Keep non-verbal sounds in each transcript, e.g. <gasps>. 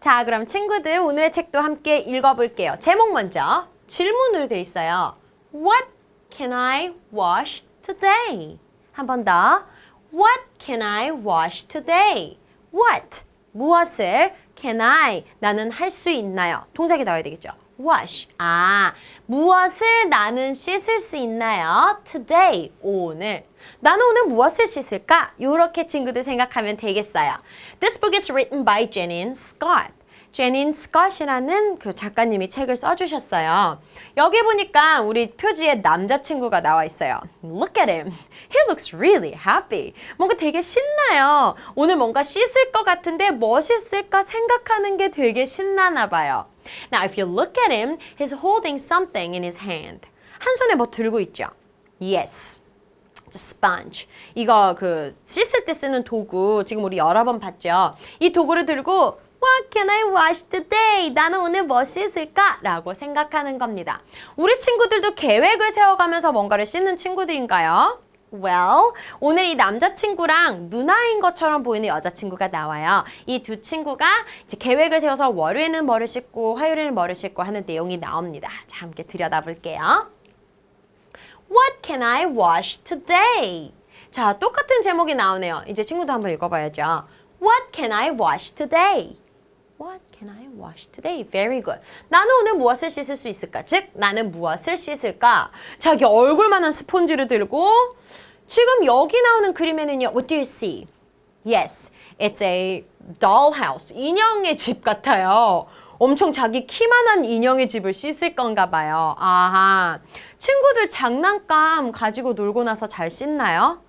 자, 그럼 친구들 오늘의 책도 함께 읽어볼게요. 제목 먼저 질문으로 되어 있어요. What can I wash today? 한 번 더. What can I wash today? What? 무엇을 can I? 나는 할 수 있나요? 동작이 나와야 되겠죠. Wash. 아, 무엇을 나는 씻을 수 있나요? today. 오늘. 나는 오늘 무엇을 씻을까? 이렇게 친구들 생각하면 되겠어요. This book is written by Janine Scott. 제닌 스컷이라는 그 작가님이 책을 써주셨어요. 여기 보니까 우리 표지에 남자친구가 나와 있어요. Look at him. He looks really happy. 뭔가 되게 신나요. 오늘 뭔가 씻을 것 같은데 뭐 씻을까 생각하는 게 되게 신나나 봐요. Now if you look at him, he's holding something in his hand. 한 손에 뭐 들고 있죠? Yes. It's a sponge. 이거 그 씻을 때 쓰는 도구 지금 우리 여러 번 봤죠. 이 도구를 들고 What can I wash today? 나는 오늘 뭐 씻을까? 라고 생각하는 겁니다. 우리 친구들도 계획을 세워가면서 뭔가를 씻는 친구들인가요? Well, 오늘 이 남자친구랑 누나인 것처럼 보이는 여자친구가 나와요. 이 두 친구가 이제 계획을 세워서 월요일에는 뭐를 씻고 화요일에는 뭐를 씻고 하는 내용이 나옵니다. 자, 함께 들여다볼게요. What can I wash today? 자, 똑같은 제목이 나오네요. 이제 친구도 한번 읽어봐야죠. What can I wash today? What can I wash today? Very good. 나는 오늘 무엇을 씻을 수 있을까? 즉, 나는 무엇을 씻을까? 자기 얼굴만한 스폰지를 들고 지금 여기 나오는 그림에는요. What do you see? Yes, it's a dollhouse. 인형의 집 같아요. 엄청 자기 키만한 인형의 집을 씻을 건가 봐요. 아하. 친구들 장난감 가지고 놀고 나서 잘 씻나요?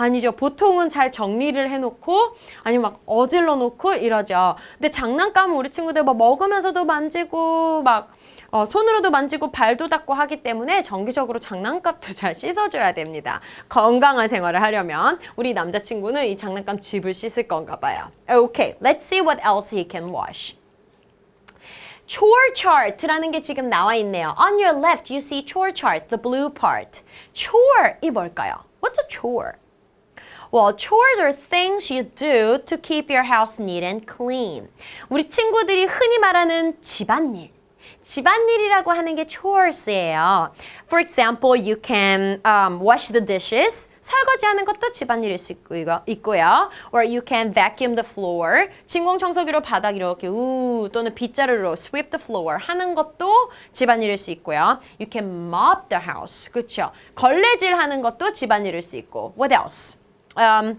아니죠. 보통은 잘 정리를 해놓고 아니면 막 어질러 놓고 이러죠. 근데 장난감은 우리 친구들 뭐 먹으면서도 만지고 막 어, 손으로도 만지고 발도 닦고 하기 때문에 정기적으로 장난감도 <laughs> 잘 씻어줘야 됩니다. 건강한 생활을 하려면 우리 남자친구는 이 장난감 집을 씻을 건가 봐요. Okay, let's see what else he can wash. chore chart라는 게 지금 나와 있네요. On your left, you see chore chart, the blue part. chore 이 뭘까요? What's a chore? Well, chores are things you do to keep your house neat and clean. 우리 친구들이 흔히 말하는 집안일. 집안일이라고 하는 게 chores예요. For example, you can um, wash the dishes. 설거지하는 것도 집안일일 수 있고요. 있고요. Or you can vacuum the floor. 진공청소기로 바닥 이렇게 우 또는 빗자루로 sweep the floor 하는 것도 집안일일 수 있고요. You can mop the house. 그렇죠. 걸레질 하는 것도 집안일일 수 있고. What else? Um,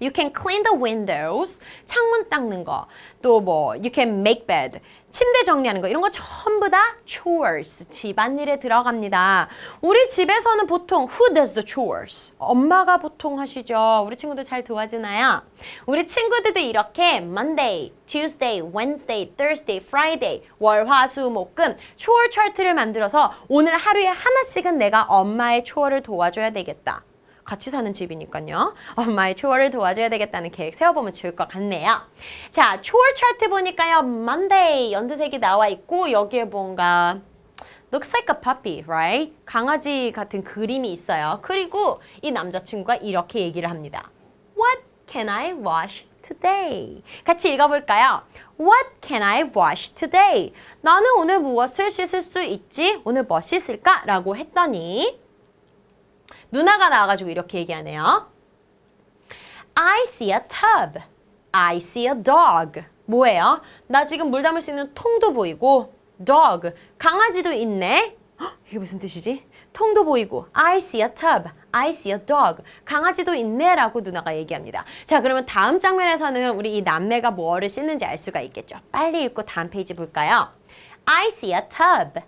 you can clean the windows. 창문 닦는 거. 또 뭐 you can make bed. 침대 정리하는 거 이런 거 전부 다 chores 집안일에 들어갑니다. 우리 집에서는 보통 who does the chores? 엄마가 보통 하시죠. 우리 친구들 잘 도와주나요? 우리 친구들도 이렇게 Monday, Tuesday, Wednesday, Thursday, Friday 월, 화, 수, 목, 금 chore 차트를 만들어서 오늘 하루에 하나씩은 내가 엄마의 초어를 도와줘야 되겠다. 같이 사는 집이니까요. 엄마의 초월을 도와줘야 되겠다는 계획 세워보면 좋을 것 같네요. 자, 초월 차트 보니까요. Monday 연두색이 나와 있고 여기에 뭔가 looks like a puppy, right? 강아지 같은 그림이 있어요. 그리고 이 남자친구가 이렇게 얘기를 합니다. What can I wash today? 같이 읽어볼까요? What can I wash today? 나는 오늘 무엇을 씻을 수 있지? 오늘 뭐 씻을까? 라고 했더니 누나가 나와가지고 이렇게 얘기하네요. I see a tub. I see a dog. 뭐예요? 나 지금 물 담을 수 있는 통도 보이고 dog. 강아지도 있네. 헉, 이게 무슨 뜻이지? 통도 보이고 I see a tub. I see a dog. 강아지도 있네 라고 누나가 얘기합니다. 자 그러면 다음 장면에서는 우리 이 남매가 뭐를 씻는지 알 수가 있겠죠. 빨리 읽고 다음 페이지 볼까요? I see a tub.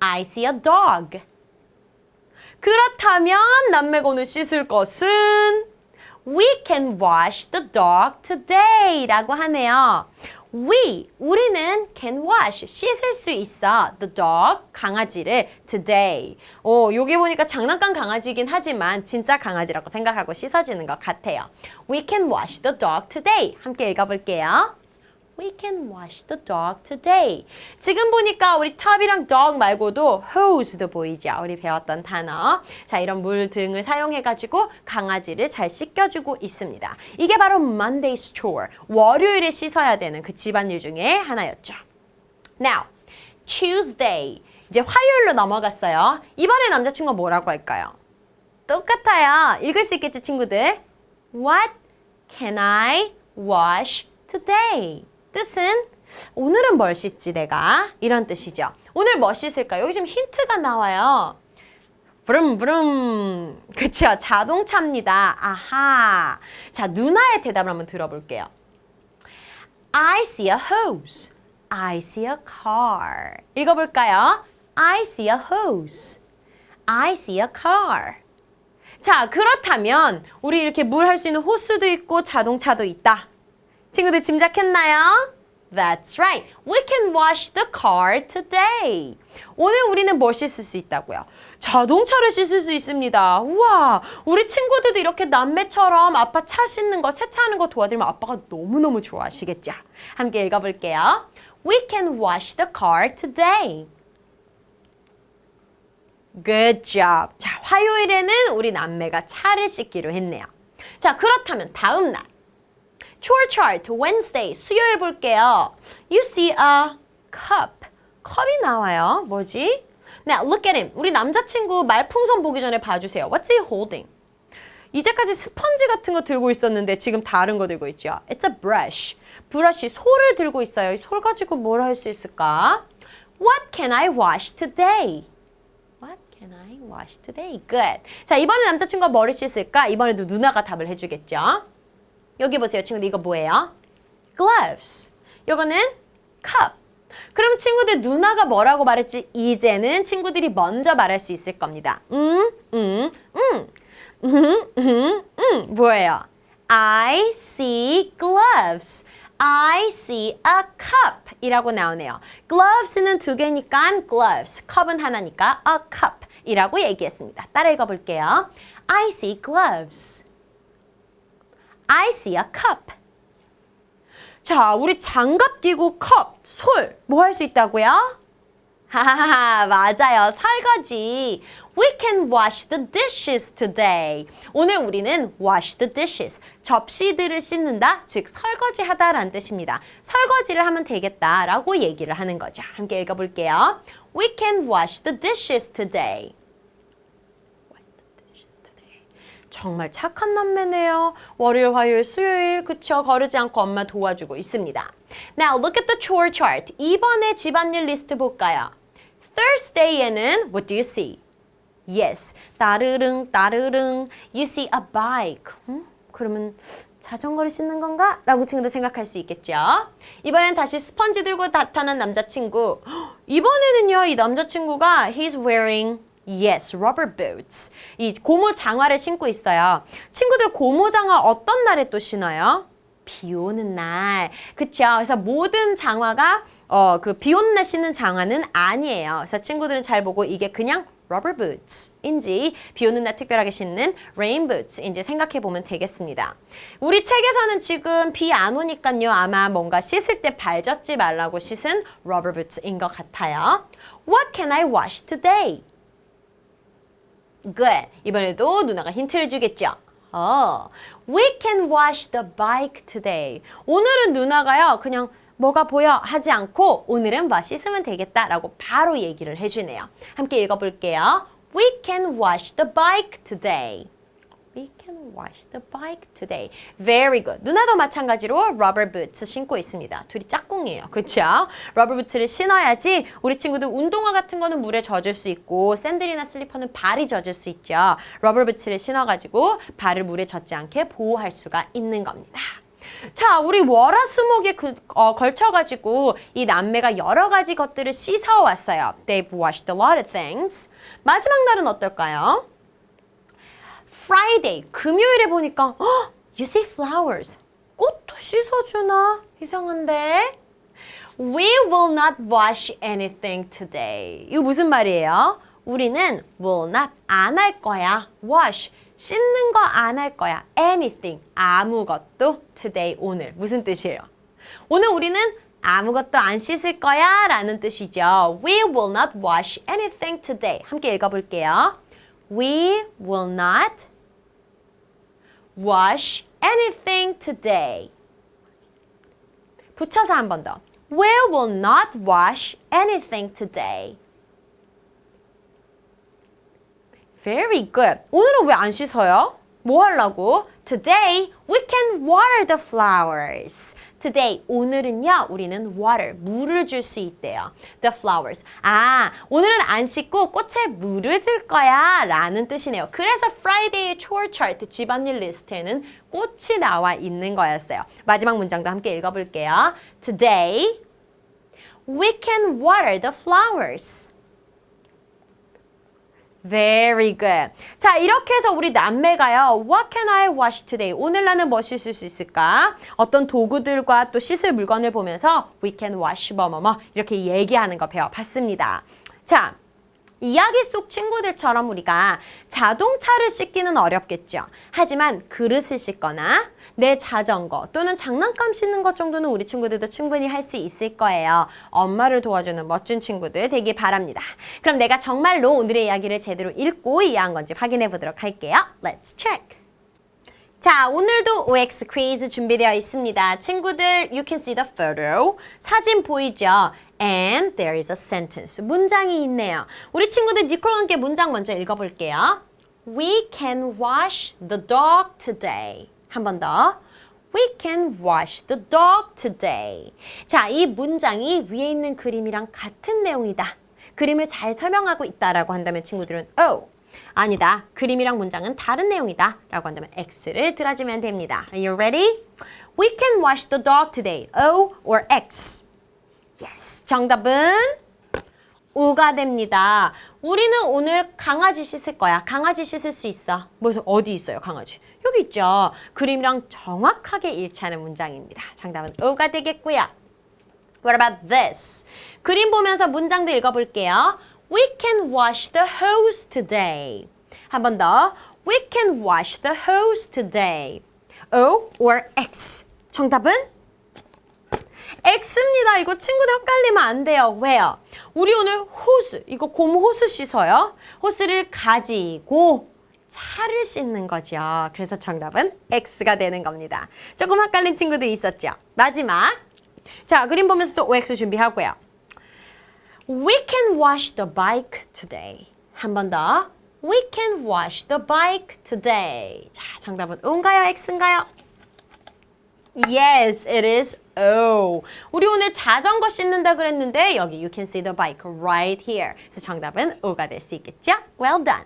I see a dog. 그렇다면 오늘 씻을 것은 We can wash the dog today 라고 하네요. We, 우리는 can wash, 씻을 수 있어. The dog, 강아지를 today. 오, 여기 보니까 장난감 강아지긴 하지만 진짜 강아지라고 생각하고 씻어지는 것 같아요. We can wash the dog today. 함께 읽어볼게요. We can wash the dog today. 지금 보니까 우리 tub이랑 dog 말고도 hose도 보이죠? 우리 배웠던 단어. 자, 이런 물 등을 사용해가지고 강아지를 잘 씻겨주고 있습니다. 이게 바로 Monday's chore. 월요일에 씻어야 되는 그 집안일 중에 하나였죠. Now, Tuesday. 이제 화요일로 넘어갔어요. 이번에 남자친구가 뭐라고 할까요? 똑같아요. 읽을 수 있겠죠, 친구들? What can I wash today? 뜻은 오늘은 뭘 씻지 내가? 이런 뜻이죠. 오늘 뭐 씻을까? 여기 지금 힌트가 나와요. 브름 브름. 그쵸? 자동차입니다. 아하. 자, 누나의 대답을 한번 들어볼게요. I see a hose. I see a car. 읽어볼까요? I see a hose. I see a car. 자, 그렇다면 우리 이렇게 물 할 수 있는 호스도 있고 자동차도 있다. 친구들 짐작했나요? That's right. We can wash the car today. 오늘 우리는 뭘 씻을 수 있다고요? 자동차를 씻을 수 있습니다. 우와, 우리 친구들도 이렇게 남매처럼 아빠 차 씻는 거, 세차하는 거 도와드리면 아빠가 너무너무 좋아하시겠죠? 함께 읽어볼게요. We can wash the car today. Good job. 자, 화요일에는 우리 남매가 차를 씻기로 했네요. 자, 그렇다면 다음 날. Chore chart Wednesday 수요일 볼게요. You see a cup. 컵이 나와요. 뭐지? Now look at him. 우리 남자친구 말풍선 보기 전에 봐주세요. What's he holding? 이제까지 스펀지 같은 거 들고 있었는데 지금 다른 거 들고 있죠. It's a brush. 브러쉬 솔을 들고 있어요. 이 솔 가지고 뭘 할 수 있을까? What can I wash today? What can I wash today? Good. 자, 이번에 남자친구가 뭐를 씻을까? 이번에도 누나가 답을 해주겠죠. 여기 보세요. 친구들 이거 뭐예요? gloves. 요거는 cup. 그럼 친구들 누나가 뭐라고 말했지? 이제는 친구들이 먼저 말할 수 있을 겁니다. 음, 음, 음. 음, 음, 음. 뭐예요? I see gloves. I see a cup 이라고 나오네요. gloves는 두 개니까 gloves, 컵은 하나니까 a cup 이라고 얘기했습니다. 따라 읽어볼게요. I see gloves. I see a cup. 자, 우리 장갑 끼고 컵, 솔, 뭐 할 수 있다고요? 하하하, 맞아요. 설거지. We can wash the dishes today. 오늘 우리는 wash the dishes. 접시들을 씻는다, 즉 설거지 하다라는 뜻입니다. 설거지를 하면 되겠다라고 얘기를 하는 거죠. 함께 읽어볼게요. We can wash the dishes today. 정말 착한 남매네요. 월요일, 화요일, 수요일 그쵸? 거르지 않고 엄마 도와주고 있습니다. Now look at the chore chart. 이번에 집안일 리스트 볼까요? Thursday에는 what do you see? Yes, 따르릉 따르릉. You see a bike. 음? 그러면 자전거를 씻는 건가? 라고 친구들 생각할 수 있겠죠. 이번엔 다시 스펀지 들고 나타난 남자친구. <gasps> 이번에는요, 이 남자친구가 he's wearing Yes, rubber boots. 이 고무 장화를 신고 있어요. 친구들 고무 장화 어떤 날에 또 신어요? 비 오는 날. 그쵸? 그래서 모든 장화가 어, 그 비 오는 날 신는 장화는 아니에요. 그래서 친구들은 잘 보고 이게 그냥 rubber boots인지 비 오는 날 특별하게 신는 rain boots인지 생각해 보면 되겠습니다. 우리 책에서는 지금 비 안 오니까요. 아마 뭔가 씻을 때 발 젖지 말라고 씻은 rubber boots인 것 같아요. What can I wash today? Good. 이번에도 누나가 힌트를 주겠죠. 어, we can wash the bike today. 오늘은 누나가요, 그냥 뭐가 보여 하지 않고 오늘은 뭐 씻으면 되겠다라고 바로 얘기를 해주네요. 함께 읽어볼게요. We can wash the bike today. We can wash the bike today. Very good. 누나도 마찬가지로 rubber boots 신고 있습니다. 둘이 짝꿍이에요. 그렇죠? rubber boots를 신어야지 우리 친구들 운동화 같은 거는 물에 젖을 수 있고 샌들이나 슬리퍼는 발이 젖을 수 있죠. rubber boots를 신어가지고 발을 물에 젖지 않게 보호할 수가 있는 겁니다. 자, 우리 월화수목에 그, 어, 걸쳐가지고 이 남매가 여러 가지 것들을 씻어왔어요. They've washed a lot of things. 마지막 날은 어떨까요? Friday, 금요일에 보니까 어, you see flowers. 꽃도 씻어주나? 이상한데? We will not wash anything today. 이거 무슨 말이에요? 우리는 will not 안 할 거야. wash 씻는 거 안 할 거야. anything 아무것도 today 오늘 무슨 뜻이에요? 오늘 우리는 아무것도 안 씻을 거야 라는 뜻이죠. We will not wash anything today. 함께 읽어볼게요. We will not wash anything today. 붙여서 한 번 더. We will not wash anything today. Very good. 오늘은 왜 안 씻어요? 뭐 하려고? Today we can water the flowers. Today 오늘은요 우리는 water 물을 줄 수 있대요. The flowers. 아 오늘은 안 씻고 꽃에 물을 줄 거야 라는 뜻이네요. 그래서 Friday의 chore chart 집안일 리스트에는 꽃이 나와 있는 거였어요. 마지막 문장도 함께 읽어볼게요. Today we can water the flowers. Very good. 자, 이렇게 해서 우리 남매가요. What can I wash today? 오늘 나는 뭐 씻을 수 있을까? 어떤 도구들과 또 씻을 물건을 보면서 we can wash 뭐뭐뭐 이렇게 얘기하는 거 배워봤습니다. 자, 이야기 속 친구들처럼 우리가 자동차를 씻기는 어렵겠죠. 하지만 그릇을 씻거나 내 자전거 또는 장난감 씻는 것 정도는 우리 친구들도 충분히 할 수 있을 거예요. 엄마를 도와주는 멋진 친구들 되길 바랍니다. 그럼 내가 정말로 오늘의 이야기를 제대로 읽고 이해한 건지 확인해 보도록 할게요. Let's check. 자, 오늘도 OX 퀴즈 준비되어 있습니다. 친구들, you can see the photo. 사진 보이죠? And there is a sentence. 문장이 있네요. 우리 친구들 니콜과 함께 문장 먼저 읽어볼게요. We can wash the dog today. 한 번 더. We can wash the dog today. 자, 이 문장이 위에 있는 그림이랑 같은 내용이다. 그림을 잘 설명하고 있다라고 한다면 친구들은 oh, 아니다. 그림이랑 문장은 다른 내용이다. 라고 한다면 X를 들어주면 됩니다. Are you ready? We can wash the dog today. O or X? Yes. 정답은 O가 됩니다. 우리는 오늘 강아지 씻을 거야. 강아지 씻을 수 있어. 무슨 어디 있어요, 강아지? 여기 있죠. 그림이랑 정확하게 일치하는 문장입니다. 정답은 O가 되겠고요. What about this? 그림 보면서 문장도 읽어볼게요. We can wash the hose today. 한 번 더. We can wash the hose today. O or X. 정답은 X입니다. 이거 친구들 헷갈리면 안 돼요. 왜요? 우리 오늘 호스, 이거 곰 호스 씻어요. 호스를 가지고 차를 씻는 거죠. 그래서 정답은 X가 되는 겁니다. 조금 헷갈린 친구들 있었죠? 마지막. 자, 그림 보면서 또 OX 준비하고요. We can wash the bike today. 한 번 더. We can wash the bike today. 자, 정답은 O인가요? X인가요? Yes, it is O. 우리 오늘 자전거 씻는다 그랬는데 여기 you can see the bike right here. 그래서 정답은 O가 될 수 있겠죠? Well done.